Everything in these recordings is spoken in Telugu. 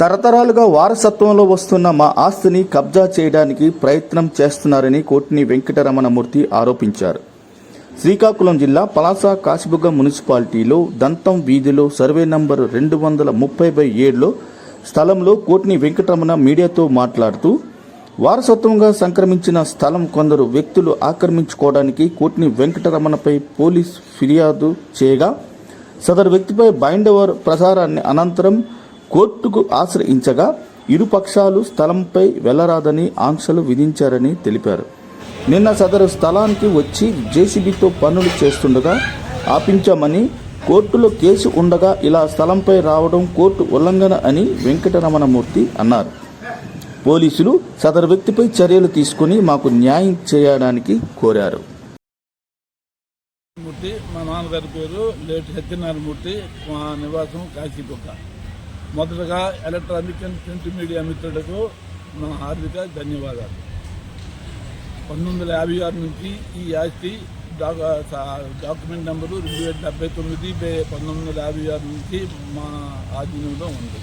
తరతరాలుగా వారసత్వంలో వస్తున్న మా ఆస్తిని కబ్జా చేయడానికి ప్రయత్నం చేస్తున్నారని కోటిని వెంకటరమణమూర్తి ఆరోపించారు. శ్రీకాకుళం జిల్లా పలాస కాశీబుగ్గ మున్సిపాలిటీలో దంతం వీధిలో సర్వే నంబర్ రెండు వందల ముప్పై బై ఏడులో స్థలంలో కోటిని వెంకటరమణ మీడియాతో మాట్లాడుతూ వారసత్వంగా సంక్రమించిన స్థలం కొందరు వ్యక్తులు ఆక్రమించుకోవడానికి కోటిని వెంకటరమణపై పోలీస్ ఫిర్యాదు చేయగా సదరు వ్యక్తిపై బైండవర్ ప్రసారాన్ని అనంతరం కోర్టుకు ఆశ్రయించగా ఇరుపక్షాలు స్థలంపై వెళ్ళరాదని ఆంక్షలు విధించారని తెలిపారు. నిన్న సదరు స్థలానికి వచ్చి జేసీబీతో పనులు చేస్తుండగా ఆపించామని కోర్టులో కేసు ఉండగా ఇలా స్థలంపై రావడం కోర్టు ఉల్లంఘన అని వెంకటరమణమూర్తి అన్నారు. పోలీసులు సదరు వ్యక్తిపై చర్యలు తీసుకుని మాకు న్యాయం చేయడానికి కోరారు. మూర్తి మా నాన్నగారి పేరు లేటి సత్యనారాయణమూర్తి మా నివాసం కాశీబుక్క మొదటగా ఎలక్ట్రానిక్ అండ్ ప్రింట్ మీడియా మిత్రులకు నా హార్దిక ధన్యవాదాలు. పంతొమ్మిది వందల యాభై ఆరు నుంచి ఈ ఆస్తి డాక్యుమెంట్ నెంబరు రెండు వేల డెబ్బై తొమ్మిది బే పంతొమ్మిది వందల యాభై ఆరు నుంచి మా ఆధీనంలో ఉంది.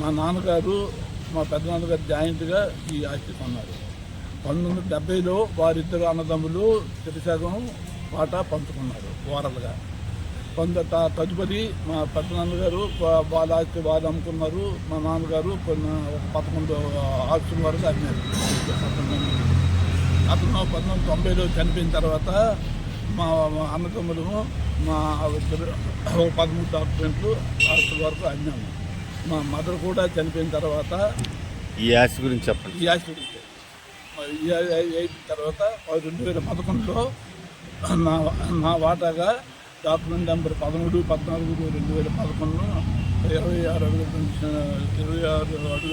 మా నాన్నగారు మా పెద్దనాన్నగారు జాయింట్గా ఈ ఆస్తి కొన్నారు. పంతొమ్మిది వందల డెబ్బైలో వారిద్దరు అన్నదమ్ములు తిరిసగం వాటా పంచుకున్నారు ఓరల్గా. కొంత తదుపరి మా పెద్దనాన్నగారు వా- వాళ్ళ ఆస్తి వాళ్ళు అమ్ముకున్నారు. మా నాన్నగారు కొన్ని ఒక పదకొండు ఆస్తుల వరకు అమ్మారు. అతను పంతొమ్మిది తొంభైలో చనిపోయిన తర్వాత మా అన్నదమ్ములు మా ఇద్దరు ఒక పదమూడు డాక్యుమెంట్లు ఆస్తుల వరకు అమ్మాము. మా మదర్ కూడా చనిపోయిన తర్వాత ఈ ఆస్తి గురించి చెప్పండి. ఈ ఆస్తి గురించి. అయిన తర్వాత రెండు వేల పదకొండులో నా నా వాటాగా డాక్యుమెంట్ నెంబర్ పదమూడు పద్నాలుగు రెండు వేల పదకొండు ఇరవై ఆరు అడుగుల ఇరవై ఆరు అడుగుల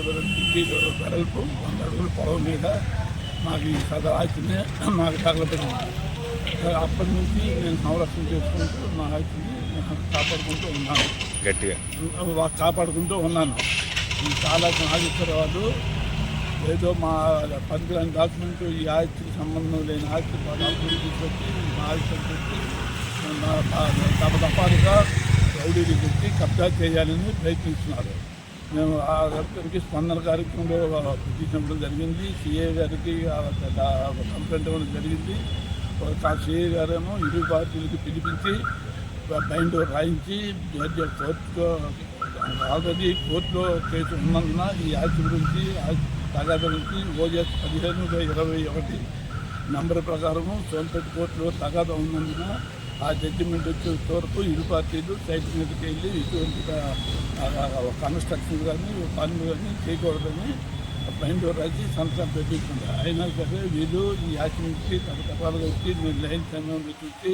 వెడల్పు వంద అడుగుల పొడవు మీద నాకు ఈ సదరు ఆస్తిని నాకు తగలబెట్టింది. అప్పటి నుంచి నేను సంరక్షణ చేసుకుంటూ నా ఆస్తిని కాపాడుకుంటూ ఉన్నాను. గట్టిగా. కాపాడుకుంటూ ఉన్నాను. ఈ చాలా నాగేశ్వరరావు ఏదో మా పనికిరాని డాక్యుమెంట్ ఈ ఆస్తికి సంబంధం లేని ఆస్తి మా తీసుకొచ్చి మా పెట్టి తమ తపాలుగా రౌడీలు పెట్టి కబ్జా చేయాలని ప్రయత్నిస్తున్నారు. మేము ఆ రక్తానికి స్పందన కార్యక్రమంలో పిటిషన్ జరిగింది. సిఏ గారికి కంప్లైంట్ ఇవ్వడం జరిగింది. సిఏ గారేమో ఇరు పార్టీలకు పిలిపించి బైండ్ రాయించి జడ్జి కోర్టులో ఆల్రెడీ కోర్టులో కేసు ఉన్నందున ఈ ఆస్తి గురించి తగాద నుంచి ఓజెస్ పదిహేను ఇరవై ఒకటి నంబర్ ప్రకారము సోన్పేట కోర్టులో తగాద ఉన్నందున ఆ జడ్జిమెంట్ వచ్చే వరకు ఇరు పార్టీలు సైట్ మీదకి వెళ్ళి ఇటువంటి కన్స్ట్రక్షన్ కానీ పనులు కానీ చేయకూడదని బైండ్ రాసి సంతకం పెట్టించుకుంటారు అయినా సరే వీళ్ళు ఈ ఆస్తి నుంచి తరతరాలుగా వచ్చి నేను లైన్ సమయంలో చూసి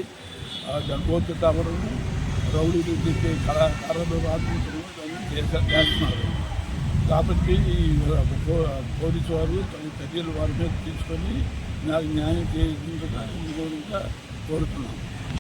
కోర్టు తవరను రౌడీలు చెప్పి కళ కర్రలు చేస్తున్నారు. కాబట్టి ఈ పోలీసు వారు తమ చర్యలు వారి మీద తీసుకొని నాకు న్యాయం చేయించుగా కోరుతున్నాను